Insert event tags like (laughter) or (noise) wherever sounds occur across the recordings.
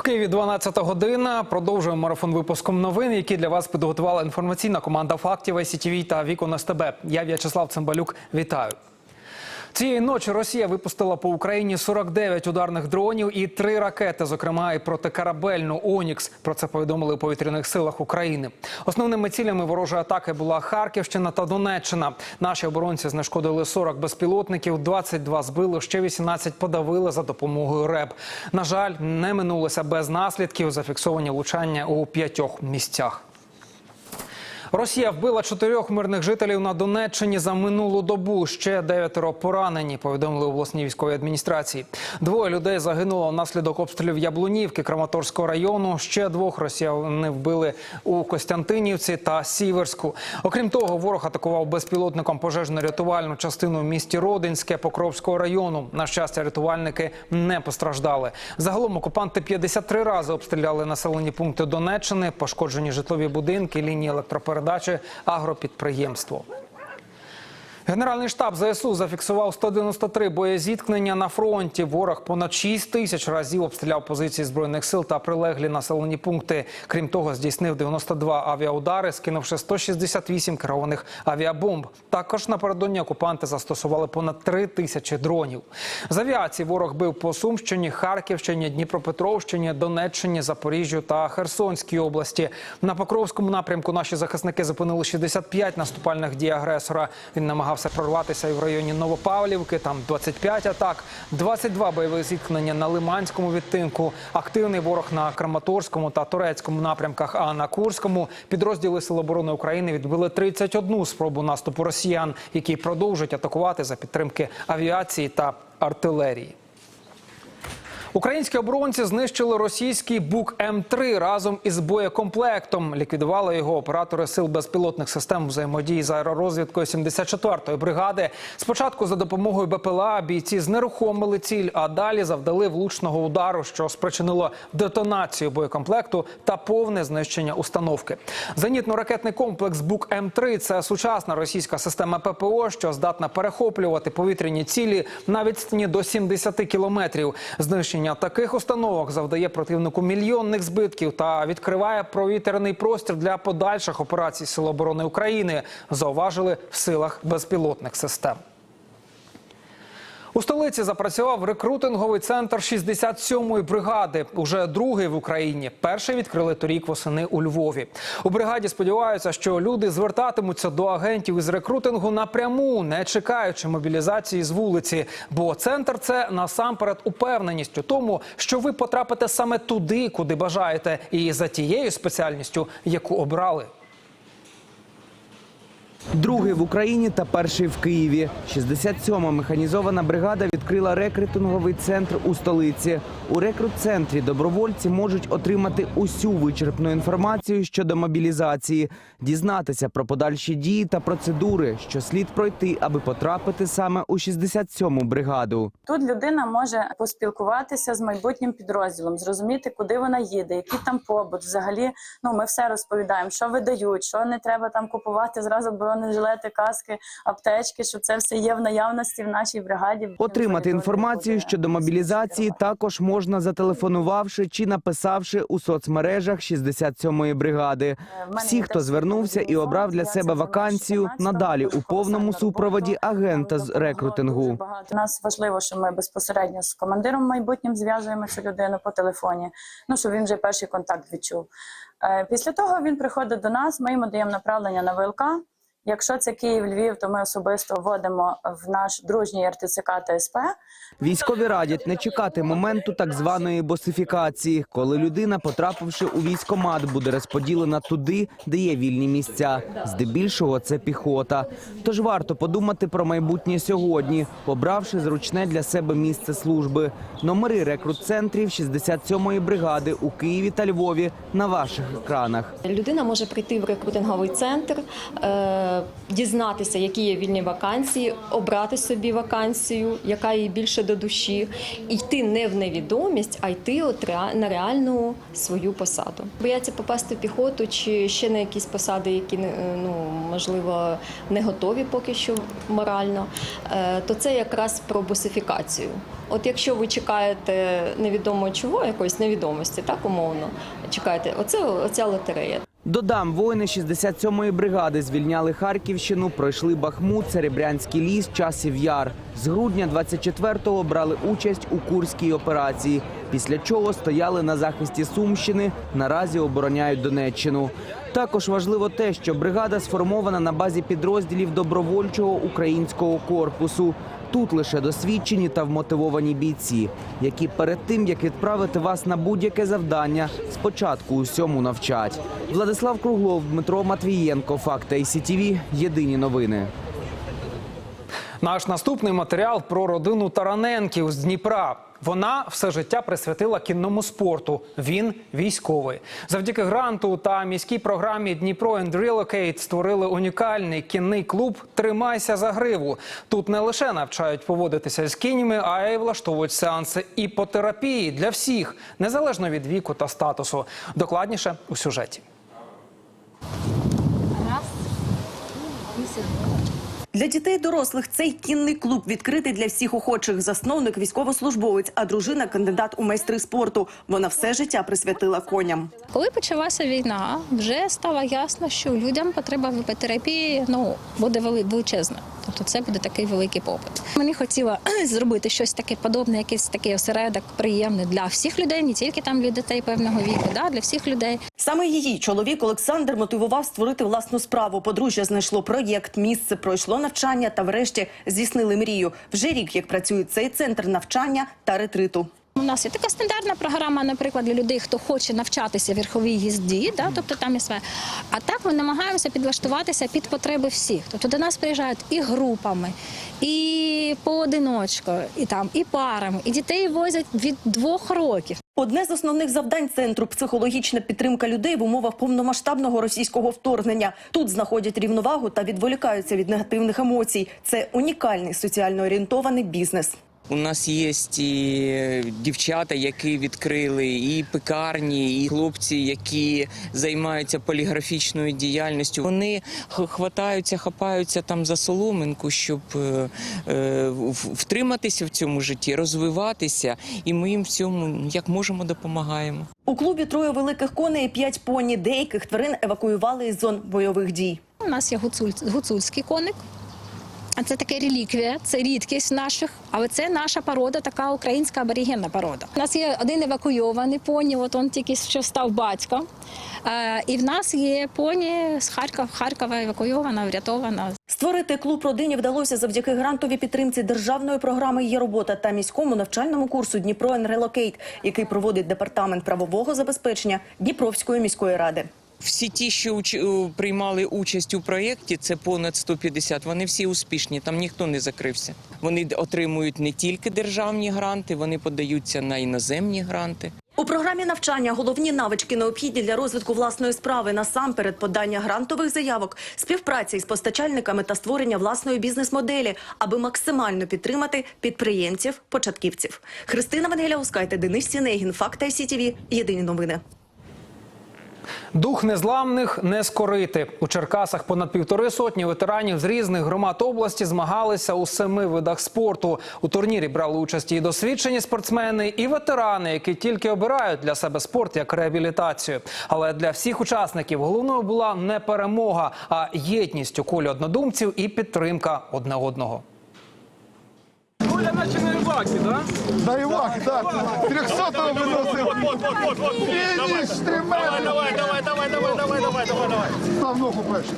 В Києві 12 година. Продовжуємо марафон випуском новин, які для вас підготувала інформаційна команда фактів ICTV та Вікон СТБ. Я В'ячеслав Цимбалюк. Вітаю. Цієї ночі Росія випустила по Україні 49 ударних дронів і три ракети, зокрема і протикорабельну Онікс. Про це повідомили у повітряних силах України. Основними цілями ворожої атаки була Харківщина та Донеччина. Наші оборонці знешкодили 40 безпілотників, 22 збили, ще 18 подавили за допомогою РЕБ. На жаль, не минулося без наслідків. Зафіксовані влучання у п'ятьох місцях. Росія вбила чотирьох мирних жителів на Донеччині за минулу добу. Ще дев'ятеро поранені. Повідомили у обласній військовій адміністрації. Двоє людей загинуло внаслідок обстрілів Яблунівки Краматорського району. Ще двох росіяни вбили у Костянтинівці та Сіверську. Окрім того, ворог атакував безпілотником пожежно-рятувальну частину в місті Родинське Покровського району. На щастя, рятувальники не постраждали. Загалом окупанти 53 рази обстріляли населені пункти Донеччини, пошкоджені житлові будинки, лінії електропередачі, агропідприємство. Генеральний штаб ЗСУ зафіксував 193 боєзіткнення на фронті. Ворог понад 6 тисяч разів обстріляв позиції збройних сил та прилеглі населені пункти. Крім того, здійснив 92 авіаудари, скинувши 168 керованих авіабомб. Також напередодні окупанти застосували понад 3 тисячі дронів. З авіації ворог бив по Сумщині, Харківщині, Дніпропетровщині, Донеччині, Запоріжжю та Херсонській області. На Покровському напрямку наші захисники зупинили 65 наступальних дій агресора. Він намагався прорватися і в районі Новопавлівки. Там 25 атак, 22 бойових зіткнення на Лиманському відтинку. Активний ворог на Краматорському та Турецькому напрямках. А на Курському підрозділи Сил оборони України відбили 31 спробу наступу росіян, які продовжують атакувати за підтримки авіації та артилерії. Українські оборонці знищили російський бук М3 разом із боєкомплектом. Ліквідували його оператори сил безпілотних систем взаємодії з аеророзвідкою 74-ї бригади. Спочатку за допомогою БПЛА бійці знерухомили ціль, а далі завдали влучного удару, що спричинило детонацію боєкомплекту та повне знищення установки. Зенітно-ракетний комплекс бук М3 – це сучасна російська система ППО, що здатна перехоплювати повітряні цілі на відстані до 70 кілометрів. Знищення таких установок завдає противнику мільйонних збитків та відкриває провітряний простір для подальших операцій Сил оборони України. Зауважили в силах безпілотних систем. У столиці запрацював рекрутинговий центр 67-ї бригади. Уже другий в Україні. Перший відкрили торік восени у Львові. У бригаді сподіваються, що люди звертатимуться до агентів із рекрутингу напряму, не чекаючи мобілізації з вулиці. Бо центр це насамперед упевненість у тому, що ви потрапите саме туди, куди бажаєте, і за тією спеціальністю, яку обрали. Другий в Україні та перший в Києві. 67-ма механізована бригада відкрила рекрутинговий центр у столиці. У рекрут-центрі добровольці можуть отримати усю вичерпну інформацію щодо мобілізації, дізнатися про подальші дії та процедури, що слід пройти, аби потрапити саме у 67-му бригаду. Тут людина може поспілкуватися з майбутнім підрозділом, зрозуміти, куди вона їде, який там побут. Взагалі, ну ми все розповідаємо, що видають, що не треба там купувати зразу бронежилети, каски, аптечки. Що це все є в наявності в нашій бригаді. Отримати інформацію щодо мобілізації також можна зателефонувавши чи написавши у соцмережах 67-ї бригади. Всі, хто звернувся і обрав для себе вакансію, надалі у повному супроводі агента з рекрутингу. У нас важливо, що ми безпосередньо з командиром майбутнім зв'язуємо цю людину по телефоні. Ну щоб він вже перший контакт відчув. Е, Після того він приходить до нас. Ми йому даємо направлення на ВЛК. Якщо це Київ, Львів, то ми особисто вводимо в наш дружній РТЦК та СП. Військові радять не чекати моменту так званої босифікації, коли людина, потрапивши у військомат, буде розподілена туди, де є вільні місця. Здебільшого це піхота. Тож варто подумати про майбутнє сьогодні, обравши зручне для себе місце служби. Номери рекрут-центрів 67-ї бригади у Києві та Львові на ваших екранах. Людина може прийти в рекрутинговий центр, е, дізнатися, які є вільні вакансії, обрати собі вакансію, яка їй більше до душі, і йти не в невідомість, а йти от на реальну свою посаду. Бояться попасти в піхоту чи ще на якісь посади, які ну можливо не готові поки що морально. е, То це якраз про босифікацію. От якщо ви чекаєте невідомо чого, якоїсь невідомості, так умовно чекаєте, оце оця лотерея. Додам, воїни 67-ї бригади звільняли Харківщину, пройшли Бахмут, Серебрянський ліс, Часів Яр. З грудня 24-го брали участь у Курській операції, після чого стояли на захисті Сумщини, наразі обороняють Донеччину. Також важливо те, що бригада сформована на базі підрозділів добровольчого українського корпусу. Тут лише досвідчені та вмотивовані бійці, які перед тим як відправити вас на будь-яке завдання, спочатку усьому навчать. Владислав Круглов, Дмитро Матвієнко, Факт ICTV, Єдині новини. Наш наступний матеріал про родину Тараненків з Дніпра. Вона все життя присвятила кінному спорту. Він військовий. Завдяки гранту та міській програмі Дніпро and Relocate створили унікальний кінний клуб Тримайся за гриву. Тут не лише навчають поводитися з кіньми, а й влаштовують сеанси іпотерапії для всіх, незалежно від віку та статусу. Докладніше у сюжеті. Для дітей дорослих цей кінний клуб відкритий для всіх охочих. Засновник військовослужбовець, а дружина кандидат у майстри спорту. Вона все життя присвятила коням. Коли почалася війна, вже стало ясно, що людям потреба в іпотерапії ну, буде величезна. Тобто це буде такий великий попит. Мені хотіла (clears throat) зробити щось таке подобне, якийсь такий осередок приємний для всіх людей, не тільки там для дітей певного віку, да, для всіх людей. Саме її чоловік Олександр мотивував створити власну справу. Подружжя знайшло проєкт, місце, пройшло навчання та, врешті, здійснили мрію. Вже рік як працює цей центр навчання та ретриту. У нас є така стандартна програма, наприклад, для людей, хто хоче навчатися верховій їзді, да, тобто там є своє. А так ми намагаємося підлаштуватися під потреби всіх. Тобто до нас приїжджають і групами, і поодиночкою, і там, і парами, і дітей возять від двох років. Одне з основних завдань центру психологічна підтримка людей в умовах повномасштабного російського вторгнення. Тут знаходять рівновагу та відволікаються від негативних емоцій. Це унікальний соціально орієнтований бізнес. У нас є і дівчата, які відкрили, і пекарні, і хлопці, які займаються поліграфічною діяльністю. Вони хватаються, хапаються там за соломинку, щоб е, е, втриматися в цьому житті, розвиватися. І ми їм в цьому як можемо допомагаємо. У клубі троє великих коней і п'ять поні. Деяких тварин евакуювали із зон бойових дій. У нас є гуцуль, гуцульський коник. Це таке реліквія, це рідкість наших, але це наша порода, така українська аборигенна порода. У нас є один евакуйований поні, от він тільки що став батьком. Е, і в нас є поні з Харкова, Харкова евакуйована, врятована. Створити клуб родині вдалося завдяки грантовій підтримці державної програми «Є робота» та міському навчальному курсу «Дніпро Relocate», який проводить департамент правового забезпечення Дніпровської міської ради. Всі ті, що уч- е, приймали участь у проєкті, це понад 150, Вони всі успішні. Там ніхто не закрився. Вони отримують не тільки державні гранти, вони подаються на іноземні гранти. У програмі навчання головні навички необхідні для розвитку власної справи насамперед подання грантових заявок, співпраця із постачальниками та створення власної бізнес-моделі, аби максимально підтримати підприємців, початківців. Христина Вангеляускайте, Денис Сінегін, Факти СІТВ. Єдині новини. Дух незламних не скорити. У Черкасах понад півтори сотні ветеранів з різних громад області змагалися у семи видах спорту. У турнірі брали участь і досвідчені спортсмени, і ветерани, які тільки обирають для себе спорт як реабілітацію. Але для всіх учасників головною була не перемога, а єдність у колі однодумців і підтримка одне одного. Да Івак, так. 300-го виносив. Фініш, тримай. Давай, давай, давай, давай, давай, давай, давай, давай. Став ногу перший.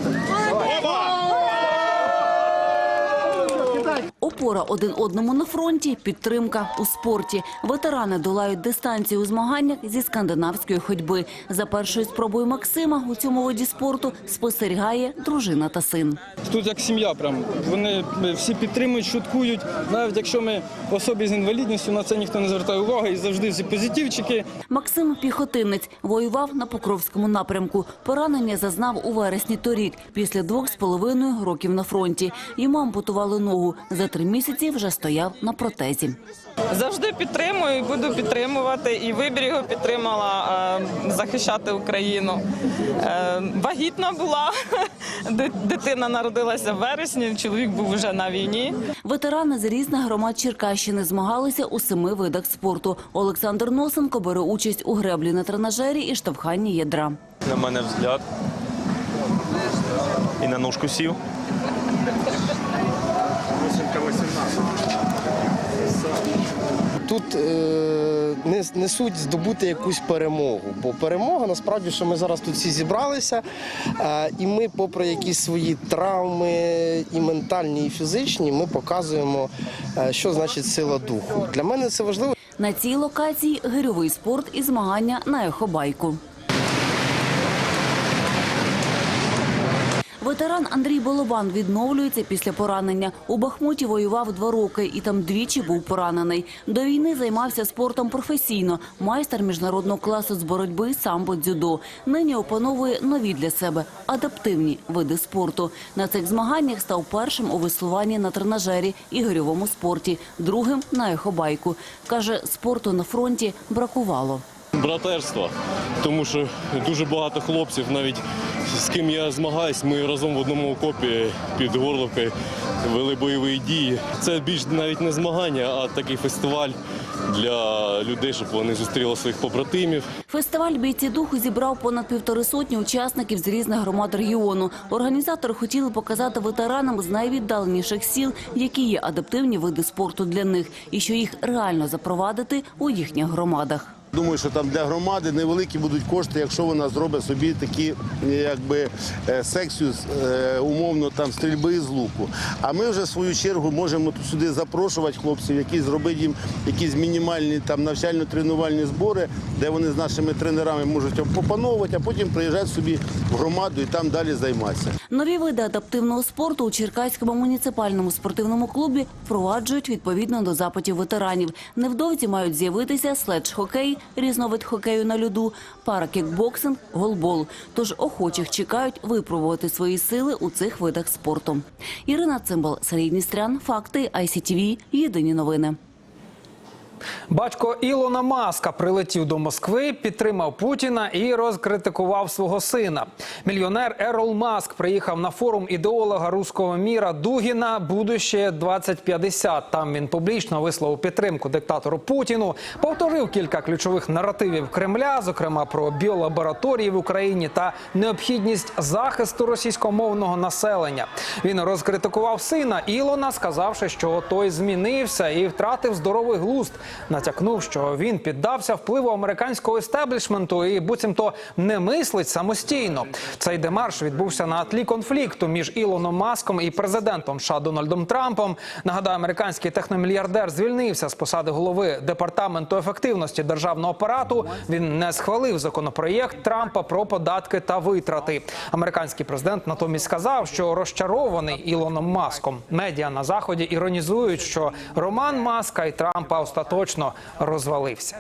Опора один одному на фронті, підтримка у спорті. Ветерани долають дистанцію у змаганнях зі скандинавської ходьби. За першою спробою Максима у цьому виді спорту спостерігає дружина та син. Тут як сім'я, прям вони всі підтримують, шуткують. Навіть якщо ми особі з інвалідністю, на це ніхто не звертає уваги і завжди всі позитивчики. Максим піхотинець воював на Покровському напрямку. Поранення зазнав у вересні торік, після двох з половиною років на фронті. Йому ампутували ногу. За три місяці вже стояв на протезі. Завжди підтримую і буду підтримувати. І вибір його підтримала е, захищати Україну. Е, вагітна була, (laughs) дитина народилася в вересні, чоловік був вже на війні. Ветерани з різних громад Черкащини змагалися у семи видах спорту. Олександр Носенко бере участь у греблі на тренажері і штовханні ядра. На мене взгляд. І на ножку сів. Тут е, не, не здобути якусь перемогу, бо перемога насправді, що ми зараз тут всі зібралися, е, і ми, попри якісь свої травми, і ментальні, і фізичні, ми показуємо, е, що значить сила духу. Для мене це важливо. На цій локації гирьовий спорт і змагання на ехобайку. Ветеран Андрій Болобан відновлюється після поранення. У Бахмуті воював два роки і там двічі був поранений. До війни займався спортом професійно. Майстер міжнародного класу з боротьби самбо дзюдо. Нині опановує нові для себе адаптивні види спорту. На цих змаганнях став першим у веслуванні на тренажері і гирьовому спорті, другим на ехобайку. Каже, спорту на фронті бракувало. Братерства, тому що дуже багато хлопців, навіть з ким я змагаюсь, ми разом в одному окопі під Горловкою вели бойові дії. Це більш навіть не змагання, а такий фестиваль для людей, щоб вони зустріли своїх побратимів. Фестиваль бійці духу зібрав понад півтори сотні учасників з різних громад регіону. Організатори хотіли показати ветеранам з найвіддаленіших сіл, які є адаптивні види спорту для них, і що їх реально запровадити у їхніх громадах. Думаю, що там для громади невеликі будуть кошти, якщо вона зробить собі такі, якби е, секцію е, умовно там стрільби з луку. А ми вже в свою чергу можемо сюди запрошувати хлопців, які зробити їм якісь мінімальні там навчально-тренувальні збори, де вони з нашими тренерами можуть опановувати, а потім приїжджати собі в громаду і там далі займатися. Нові види адаптивного спорту у Черкаському муніципальному спортивному клубі впроваджують відповідно до запитів ветеранів. Невдовзі мають з'явитися следж-хокей, різновид хокею на льоду, паракікбоксинг, голбол. Тож охочих чекають випробувати свої сили у цих видах спорту. Ірина Цимбал, Сергій Ністрян, Факти, ICTV, Єдині новини. Батько Ілона Маска прилетів до Москви, підтримав Путіна і розкритикував свого сина. Мільйонер Ерол Маск приїхав на форум ідеолога руського міра Дугіна «Будуще 2050». Там він публічно висловив підтримку диктатору Путіну, повторив кілька ключових наративів Кремля, зокрема про біолабораторії в Україні та необхідність захисту російськомовного населення. Він розкритикував сина Ілона, сказавши, що той змінився і втратив здоровий глузд. Натякнув, що він піддався впливу американського естеблішменту і буцімто не мислить самостійно. Цей демарш відбувся на тлі конфлікту між Ілоном Маском і президентом США Дональдом Трампом. Нагадаю, американський техномільярдер звільнився з посади голови департаменту ефективності державного апарату. Він не схвалив законопроєкт Трампа про податки та витрати. Американський президент натомість сказав, що розчарований Ілоном Маском. Медіа на заході іронізують, що роман Маска і Трампа остаточно розвалився.